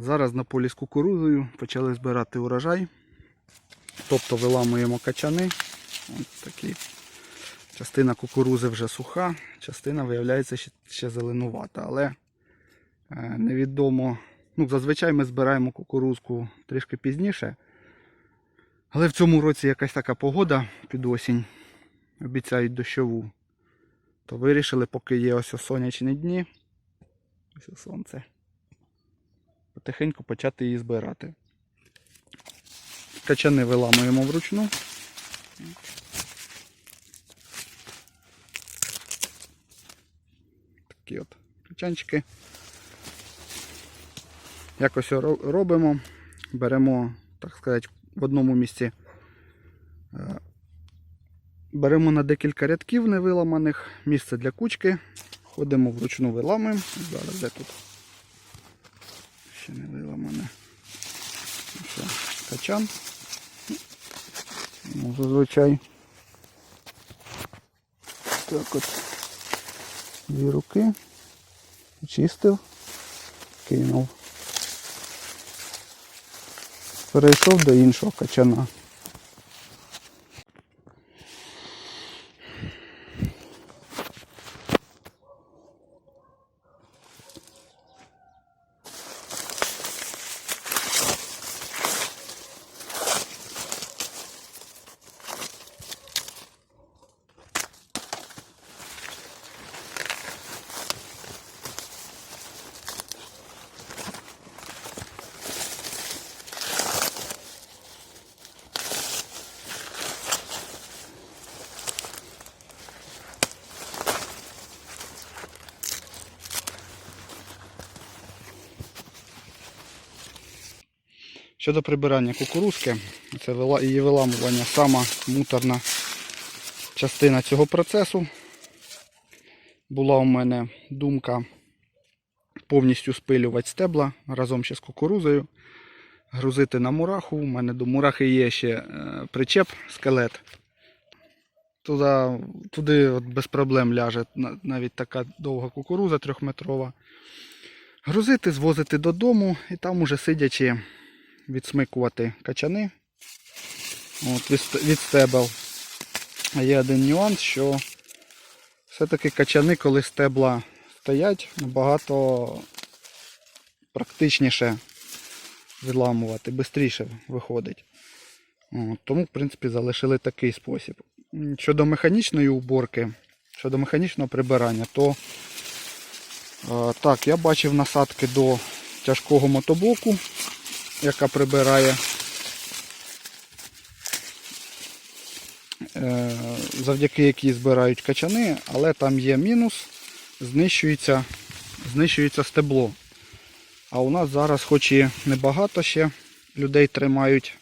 Зараз на полі з кукурузою почали збирати урожай. Тобто виламуємо качани. Такі. Частина кукурузи вже суха, частина виявляється ще, ще зеленувата. Але е, невідомо. Ну, зазвичай ми збираємо кукурузку трішки пізніше. Але в цьому році якась така погода під осінь. Обіцяють дощову. То вирішили, поки є ось сонячні дні. Ось сонце. Потихеньку почати її збирати. Качани виламуємо вручну. Такі от качанчики. Якось робимо. Беремо, так сказати, в одному місці. е, Беремо на декілька рядків невиламаних, місце для кучки. Ходимо вручну виламуємо. Зараз де тут? Ще не виламане. Все, качан. Ну, зазвичай. Так от. Дві руки. Очистив. Кинув. Перейшов до іншого качана. Щодо прибирання кукурузки, це її виламування сама муторна частина цього процесу. Була у мене думка повністю спилювати стебла разом ще з кукурузою, грузити на мураху. У мене до мурахи є ще е, причеп, скелет. Туди, туди от без проблем ляже навіть така довга кукуруза трьохметрова. Грузити, звозити додому і там уже сидячи відсмикувати качани от, від, стебел. А є один нюанс, що все-таки качани, коли стебла стоять, набагато практичніше відламувати, швидше виходить. От, тому, в принципі, залишили такий спосіб. Щодо механічної уборки, щодо механічного прибирання, то е, так, я бачив насадки до тяжкого мотоблоку, яка прибирає е, завдяки якій збирають качани, але там є мінус, знищується, знищується стебло. А у нас зараз, хоч і небагато ще людей тримають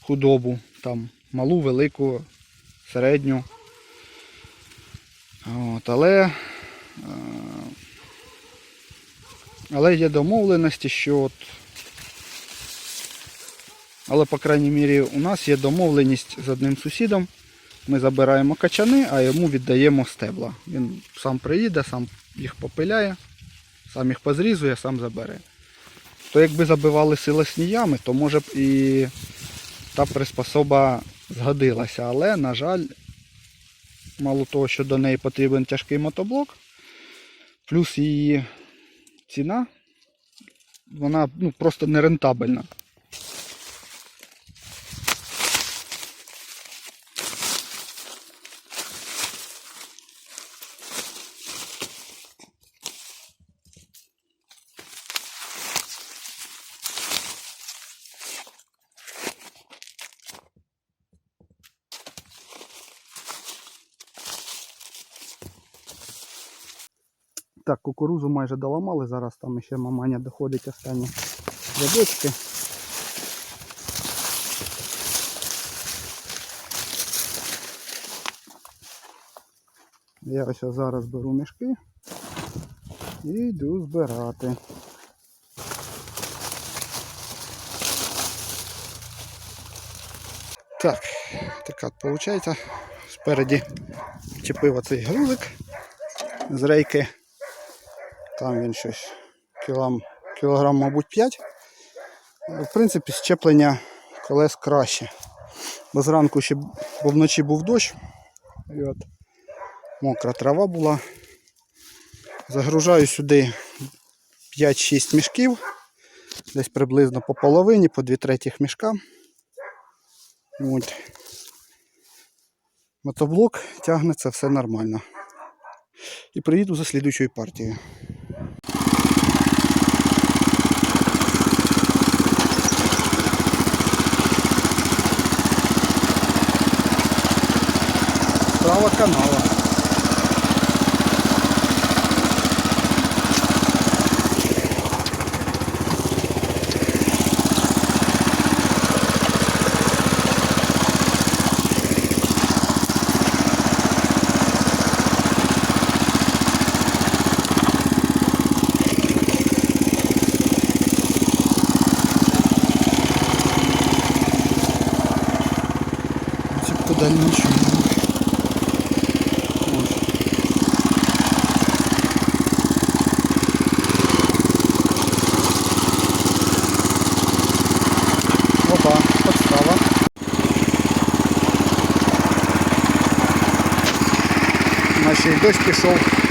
худобу, там малу, велику, середню. От, але, е, але є домовленості, що от але, по крайній мірі, у нас є домовленість з одним сусідом. Ми забираємо качани, а йому віддаємо стебла. Він сам приїде, сам їх попиляє, сам їх позрізує, сам забере. То якби забивали силосні ями, то може б і та приспособа згодилася. Але, на жаль, мало того, що до неї потрібен тяжкий мотоблок, плюс її ціна, вона ну, просто нерентабельна. Так, кукурузу майже доламали, зараз там ще маманя доходить останні рядочки. Я ось зараз беру мішки і йду збирати. Так, така от виходить. Спереді чепив оцей грузик з рейки. Там він щось кілам, кілограм, мабуть, 5. В принципі, щеплення колес краще. Бо зранку ще, бо вночі був дощ. І от мокра трава була. Загружаю сюди 5-6 мішків. Десь приблизно по половині, по 2 третіх мішка. От. Мотоблок тягне це все нормально. І приїду за слідуючою партією. Справа канала. Начебто dois pessoas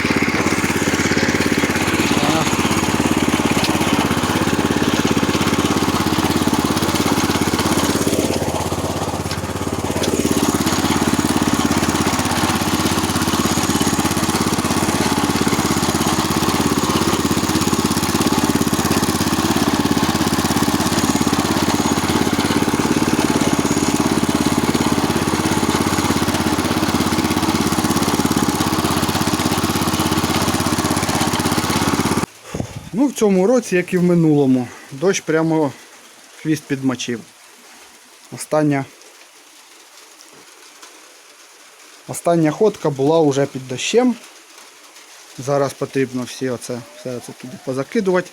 цьому році, як і в минулому, дощ прямо хвіст підмочив. Остання, остання ходка була вже під дощем. Зараз потрібно всі оце, все оце туди позакидувати.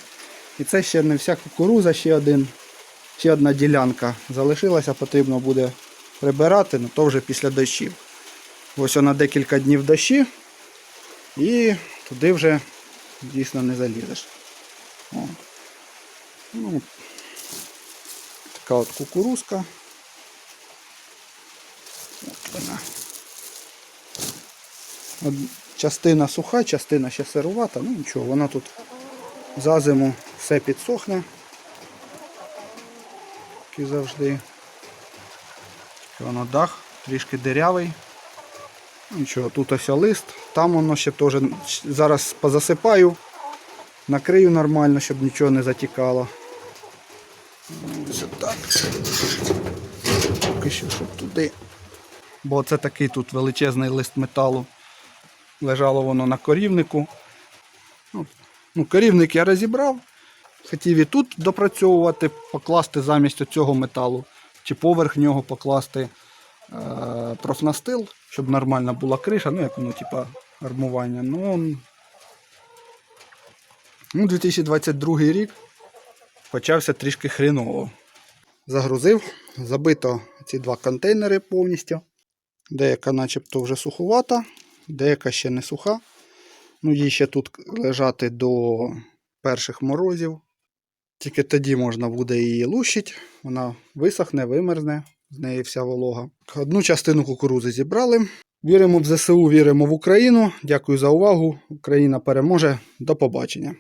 І це ще не вся кукуруза, ще, один, ще одна ділянка залишилася, потрібно буде прибирати, але то вже після дощів. Ось вона декілька днів дощі і туди вже дійсно не залізеш. О. Ну, така от кукурузка. От вона. Частина суха, частина ще сирувата, ну нічого, вона тут за зиму все підсохне. Як і завжди. Воно дах, трішки дирявий. Ну, Нічого, тут ось лист, там воно ще теж зараз позасипаю. Накрию нормально, щоб нічого не затікало. Ось так. Поки що, щоб туди. Бо це такий тут величезний лист металу. Лежало воно на корівнику. Ну, Ну, корівник я розібрав. Хотів і тут допрацьовувати, покласти замість цього металу, чи поверх нього покласти е, профнастил, щоб нормальна була криша, ну як воно, типа армування. Ну, Ну, 2022 рік почався трішки хріново. Загрузив, забито ці два контейнери повністю. Деяка начебто вже суховата, деяка ще не суха. Ну, їй ще тут лежати до перших морозів. Тільки тоді можна буде її лущити. Вона висохне, вимерзне, з неї вся волога. Одну частину кукурузи зібрали. Віримо в ЗСУ, віримо в Україну. Дякую за увагу. Україна переможе. До побачення.